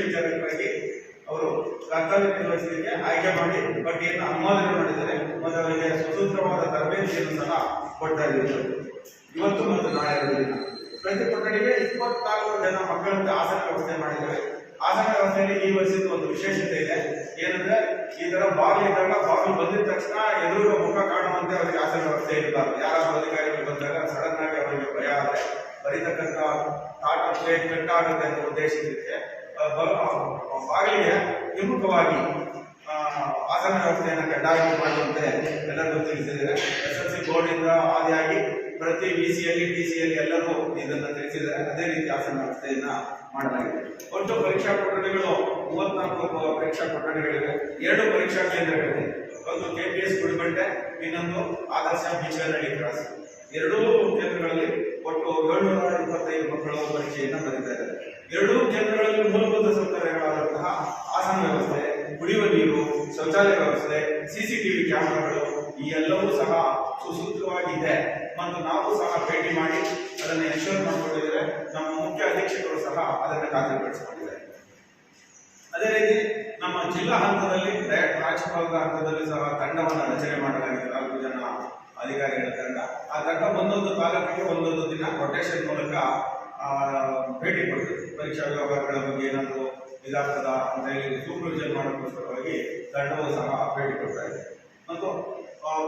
ಮೇಲ್ವಿಚಾರಕರಾಗಿ ಅವರು ಕರ್ತವ್ಯ ನಿರ್ವಹಿಸಲಿಕ್ಕೆ ಆಯ್ಕೆ ಮಾಡಿ ಪಟ್ಟಿಯನ್ನು ಅನುಮೋದನೆ ಮಾಡಿದ್ದಾರೆ, ಮತ್ತು ಅವರಿಗೆ ಸ್ವತಂತ್ರವಾದ ತರಬೇತಿಯನ್ನು ಸಹ ಕೊಡ್ತಾ ಇವತ್ತು ಮತ್ತು ನಾಳೆ ಪ್ರತಿ ಕೊಠಡಿಗೆ ಜನ ಮಕ್ಕಳಂತೆ ಆಸನ ವ್ಯವಸ್ಥೆ ಮಾಡಿದ್ದಾರೆ. ಆಸನ ವ್ಯವಸ್ಥೆಯಲ್ಲಿ ಈ ವರ್ಷದ ಒಂದು ವಿಶೇಷತೆ ಇದೆ. ಏನಂದ್ರೆ, ಈ ತರ ಬಾವಿ ಇದ್ದಾಗ ಬಾವಿ ಬಂದಿದ ತಕ್ಷಣ ಎದುರು ಮುಖ ಕಾಣುವಂತೆ ಅವರಿಗೆ ಆಸನ ವ್ಯವಸ್ಥೆ ಇರಬಾರ್ದು. ಯಾರಾದರೂ ಅಧಿಕಾರಿಗಳು ಬಂದಾಗ ಸಡನ್ ಆಗಿ ಅವರಿಗೆ ಭಯ ಆದರೆ ಬರೀತಕ್ಕಂಥ ತಾಟ ಪ್ಲೇಟ್ ಕಟ್ಟಾಗುತ್ತೆ ಅಂತ ಉದ್ದೇಶಿಸಿದ್ದಕ್ಕೆ ಬಾಗಿಲಿಗೆ ಹಿಮ್ಮುಖವಾಗಿ ಆಸನ ವ್ಯವಸ್ಥೆಯನ್ನು ಕಡ್ಡಾಯ ಮಾಡುವಂತೆ ಎಲ್ಲರಿಗೂ ತಿಳಿಸಿದ್ದಾರೆ. ಎಸ್ ಎಲ್ ಸಿ ಬೋರ್ಡಿಂದ ಆದಿಯಾಗಿ ಪ್ರತಿ ಬಿ ಸಿಯಲ್ಲಿ ಟಿ ಸಿಯಲ್ಲಿ ಎಲ್ಲರೂ ಇದನ್ನು ತಿಳಿಸಿದ್ದಾರೆ. ಅದೇ ರೀತಿ ಆಸನ ವ್ಯವಸ್ಥೆಯನ್ನು ಮಾಡಲಾಗಿದೆ. ಒಟ್ಟು ಪರೀಕ್ಷಾ ಕೊಠಡಿಗಳು, ಮೂವತ್ನಾಲ್ಕು ಪರೀಕ್ಷಾ ಕೊಠಡಿಗಳಿವೆ. ಎರಡು ಪರೀಕ್ಷಾ ಕೇಂದ್ರಗಳಿವೆ. ಒಂದು ಕೆ ಪಿ ಎಸ್ ಗುಡಿಬಂಡೆ, ಇನ್ನೊಂದು ಆದರ್ಶ ಬಿಚ್ಚನಹಳ್ಳಿ ಕ್ರಾಸ್. ಎರಡೂ ಕೇಂದ್ರಗಳಲ್ಲಿ ಒಟ್ಟು ಏಳ್ನೂರ ಇಪ್ಪತ್ತೈದು ಮಕ್ಕಳು ಪರೀಕ್ಷೆಯನ್ನು ಬರೀತಾ ಇದ್ದಾರೆ. ಎರಡೂ ಕೇಂದ್ರಗಳಲ್ಲಿ ಮೂಲಭೂತ ಸೌಕರ್ಯಗಳಾದಂತಹ ಆಸನ ವ್ಯವಸ್ಥೆ, ಕುಡಿಯುವ ನೀರು, ಶೌಚಾಲಯ ವ್ಯವಸ್ಥೆ ಸಿಸಿಟಿವಿ ಕ್ಯಾಮೆರಾಗಳು, ಈ ಎಲ್ಲವೂ ಸಹ ಸುಸೂತ್ರವಾಗಿದೆ. ಮತ್ತು ನಾವು ಸಹ ಭೇಟಿ ಮಾಡಿ ಅದನ್ನು ಎನ್ಶೋರ್ ಮಾಡ್ಕೊಂಡಿದ್ರೆ ನಮ್ಮ ಮುಖ್ಯ ಅಧೀಕ್ಷಕರು ಸಹ ಅದನ್ನು ಖಾತ್ರಿಪಡಿಸಿಕೊಂಡಿದ್ದಾರೆ. ಅದೇ ರೀತಿ ನಮ್ಮ ಜಿಲ್ಲಾ ಹಂತದಲ್ಲಿ ರಾಜ್ಯಪಾಲರ ಹಂತದಲ್ಲಿ ಸಹ ತಂಡವನ್ನು ರಚನೆ ಮಾಡಲಾಗಿದೆ. ನಾಲ್ಕು ಜನ ಅಧಿಕಾರಿಗಳ ತಂಡ. ಆ ತಂಡ ಒಂದೊಂದು ತಾಲೂಕಿಗೆ ಒಂದೊಂದು ದಿನ ಕೊಟೇಶನ್ ಮೂಲಕ ಭೇಟಿ ಕೊಟ್ಟು ಪರೀಕ್ಷಾ ವ್ಯವಹಾರಗಳ ಬಗ್ಗೆ ಏನಾದರೂ ಇದಾಗ್ತದ ಅಂತ ಹೇಳಿ ಸೂಪರ್ವಿಷನ್ ಮಾಡೋಕ್ಕೋಸ್ಕರವಾಗಿ ತಂಡವು ಸಹ ಭೇಟಿ ಕೊಡ್ತಾ ಇದೆ. ಮತ್ತು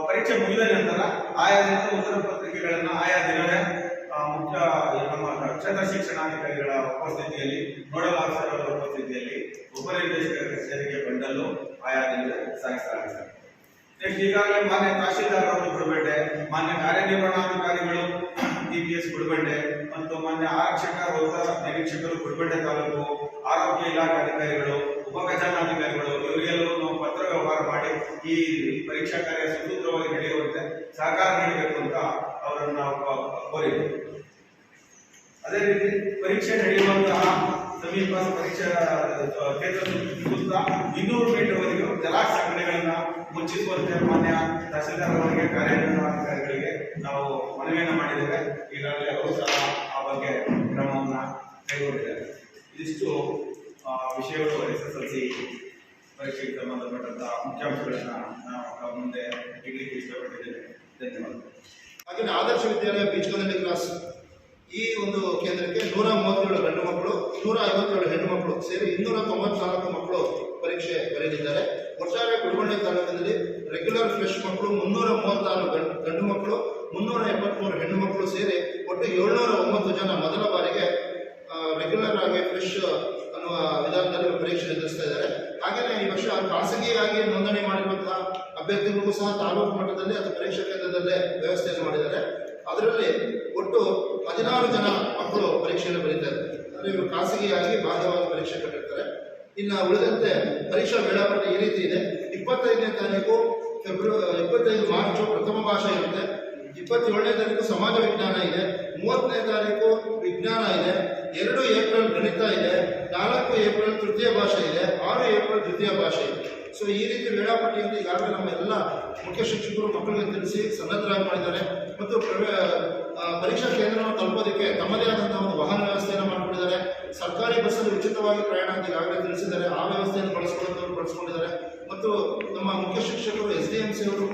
ಪರೀಕ್ಷೆ ಮುಗಿದ ನಂತರ ಆಯಾ ದಿನದ ಉತ್ತರ ಪತ್ರಿಕೆಗಳನ್ನು ಆಯಾ ದಿನವೇ ಮುಖ್ಯ ನಮ್ಮ ಕ್ಷೇತ್ರ ಶಿಕ್ಷಣಾಧಿಕಾರಿಗಳ ಉಪಸ್ಥಿತಿಯಲ್ಲಿ, ನೋಡಲ್ ಆಫೀಸರ್ ಉಪಸ್ಥಿತಿಯಲ್ಲಿ ಉಪನಿರ್ದೇಶಕರ ಕಚೇರಿಗೆ ಬಂಡಲು ಆಯಾ ದಿನ ಸಾಗಿಸಲಾಗುತ್ತದೆ ನೆಕ್ಸ್ಟ್ ಈಗಾಗಲೇ ಮಾನ್ಯ ತಹಶೀಲ್ದಾರ್ ಅವರು ಗುಡಿಬಂಡೆ ಮಾನ್ಯ ಕಾರ್ಯನಿರ್ವಹಣಾಧಿಕಾರಿಗಳು ಡಿ ಎಸ್ ಗುಡಿಬಂಡೆ ಮತ್ತು ಮಾನ್ಯ ಆರಕ್ಷಕ ವೃತ್ತ ನಿರೀಕ್ಷಕರು ಗುಡ್ಬಂಡೆ ತಾಲೂಕು ಆರೋಗ್ಯ ಇಲಾಖೆ ಅಧಿಕಾರಿಗಳು, ಉಪ ಖಜಾನಾಧಿಕಾರಿಗಳು ಇವರಿಗೆಲ್ಲರೂ ನಾವು ಪತ್ರ ವ್ಯವಹಾರ ಮಾಡಿ ಈ ಪರೀಕ್ಷಾ ಕಾರ್ಯ ಸುಸೂತ್ರವಾಗಿ ನಡೆಯುವಂತೆ ಸಹಕಾರ ನೀಡಬೇಕು ಅಂತ ಅವರನ್ನು ನಾವು ಕೋರಿದ್ದೇವೆ. ಅದೇ ರೀತಿ ಪರೀಕ್ಷೆ ನಡೆಯುವಂತಹ ಸಮೀಪ ಪರೀಕ್ಷಾ ಕೇಂದ್ರ ಸುತ್ತ ಇನ್ನೂರು ಮೀಟರ್ವರೆಗೂ ಜಲಾಶಯ ಅಂಗಡಿಗಳನ್ನ ಮುಚ್ಚಿಸುವಂತೆ ಮಾನ್ಯ ತಹಸೀಲ್ದಾರ್ ಅವರಿಗೆ ಕಾರ್ಯನಿರ್ವಹಣಾಧಿಕಾರಿಗಳಿಗೆ ನಾವು ಮನವಿಯನ್ನು ಮಾಡಿದ್ದೇವೆ. ಈಗಾಗಲೇ ಅವರು ಸಹ ಆ ಬಗ್ಗೆ ಕ್ರಮವನ್ನು ಕೈಗೊಂಡಿದ್ದಾರೆ. ಇದಿಷ್ಟು ವಿಷಯಗಳು ಎಸ್ ಎಸ್ ಎಲ್ ಸಿ ಪರೀಕ್ಷೆಗೆ ಸಂಬಂಧಪಟ್ಟಂತಹ ಮುಖ್ಯಾಂಶಗಳನ್ನು ನಾವು ಮುಂದೆ ಇಡ್ಲಿಕ್ಕೆ ಇಷ್ಟಪಟ್ಟಿದ್ದೇವೆ. ಧನ್ಯವಾದಗಳು. ಹಾಗೆ ಆದರ್ಶ ವಿದ್ಯಾಲಯ ಬೀಚ್ಕಂದಳ್ಳಿ ಕ್ಲಾಸ್ ಈ ಒಂದು ಕೇಂದ್ರಕ್ಕೆ ನೂರ ಮೂವತ್ತೇಳು ಗಂಡು ಮಕ್ಕಳು, ನೂರ ಐವತ್ತೇಳು ಹೆಣ್ಣು ಮಕ್ಕಳು ಸೇರಿ ಇನ್ನೂರ ತೊಂಬತ್ನಾಲ್ಕು ಮಕ್ಕಳು ಪರೀಕ್ಷೆ ಬರೆದಿದ್ದಾರೆ. ಒಟ್ಟಾರೆ ಗುಡಿಬಂಡೆ ತಾಲೂಕಿನಲ್ಲಿ ರೆಗ್ಯುಲರ್ ಫ್ರೆಶ್ ಮಕ್ಕಳು ಮುನ್ನೂರ ಮೂವತ್ತಾರು ಗಂಡು ಗಂಡು ಮಕ್ಕಳು, ಮುನ್ನೂರ ಎಪ್ಪತ್ಮೂರು ಹೆಣ್ಣು ಮಕ್ಕಳು ಸೇರಿ ಒಟ್ಟು ಏಳ್ನೂರ ಒಂಬತ್ತು ಜನ ಮೊದಲ ಬಾರಿಗೆ ರೆಗ್ಯುಲರ್ ಆಗಿ ಫ್ರೆಶ್ ಅನ್ನುವ ವಿಧಾನದಲ್ಲಿ ಪರೀಕ್ಷೆ ಎದುರಿಸ್ತಾ ಇದ್ದಾರೆ. ಹಾಗೆಯೇ ಈ ವರ್ಷ ಖಾಸಗಿಯಾಗಿ ನೋಂದಣಿ ಮಾಡಿರುವಂತಹ ಅಭ್ಯರ್ಥಿಗಳಿಗೂ ಸಹ ತಾಲೂಕು ಮಟ್ಟದಲ್ಲಿ ಅಥವಾ ಪರೀಕ್ಷಾ ಕೇಂದ್ರದಲ್ಲೇ ವ್ಯವಸ್ಥೆಯನ್ನು ಮಾಡಿದ್ದಾರೆ. ಅದರಲ್ಲಿ ಒಟ್ಟು ಹದಿನಾರು ಜನ ಮಕ್ಕಳು ಪರೀಕ್ಷೆಯನ್ನು ಬರೀತಾರೆ ಅಂದರೆ ಇವರು ಖಾಸಗಿಯಾಗಿ ಬಾಧ್ಯವಾಗಿ ಪರೀಕ್ಷೆ ಕಟ್ಟಿರ್ತಾರೆ. ಇನ್ನು ಉಳಿದಂತೆ ಪರೀಕ್ಷಾ ವೇಳಾಪಟ್ಟಿ ಈ ರೀತಿ ಇದೆ. ಇಪ್ಪತ್ತೈದನೇ ತಾರೀಕು ಇಪ್ಪತ್ತೈದು ಪ್ರಥಮ ಭಾಷೆ ಇರುತ್ತೆ. ಇಪ್ಪತ್ತೇಳನೇ ತಾರೀಕು ಸಮಾಜ ವಿಜ್ಞಾನ ಇದೆ. ಮೂವತ್ತನೇ ತಾರೀಕು ವಿಜ್ಞಾನ ಇದೆ. ಎರಡು ಏಪ್ರಿಲ್ ಗಣಿತ ಇದೆ. ನಾಲ್ಕು ಏಪ್ರಿಲ್ ತೃತೀಯ ಭಾಷೆ ಇದೆ. ಆರು ಏಪ್ರಿಲ್ ದ್ವಿತೀಯ ಭಾಷೆ ಇದೆ. ಸೊ ಈ ರೀತಿ ವೇಳಾಪಟ್ಟಿಯಲ್ಲಿ ಈಗಾಗಲೇ ನಮ್ಮ ಎಲ್ಲ ಮುಖ್ಯ ಶಿಕ್ಷಕರು, ಮಕ್ಕಳಿಗೆ ತಿಳಿಸಿ ಸನ್ನದ್ಧರಾಗಿ ಮಾಡಿದ್ದಾರೆ. ಮತ್ತು ಪರೀಕ್ಷಾ ಕೇಂದ್ರವನ್ನು ತಲುಪೋದಕ್ಕೆ ತಮ್ಮದೇ ಆದಂತಹ ಒಂದು ವಾಹನ ವ್ಯವಸ್ಥೆಯನ್ನು ಮಾಡಿಕೊಂಡಿದ್ದಾರೆ. ಸರ್ಕಾರಿ ಬಸ್ಸಲ್ಲಿ ಉಚಿತವಾಗಿ ಪ್ರಯಾಣ ಅಂತ ಈಗಾಗಲೇ ತಿಳಿಸಿದ್ದಾರೆ. ಆ ವ್ಯವಸ್ಥೆಯನ್ನು ಬಳಸ್ಕೊಳ್ಳೋದವರು ಬಳಸ್ಕೊಂಡಿದ್ದಾರೆ. ಮತ್ತು ನಮ್ಮ ಮುಖ್ಯ ಶಿಕ್ಷಕರು, ಎಸ್ ಡಿ ಎಂ ಸಿ ಅವರು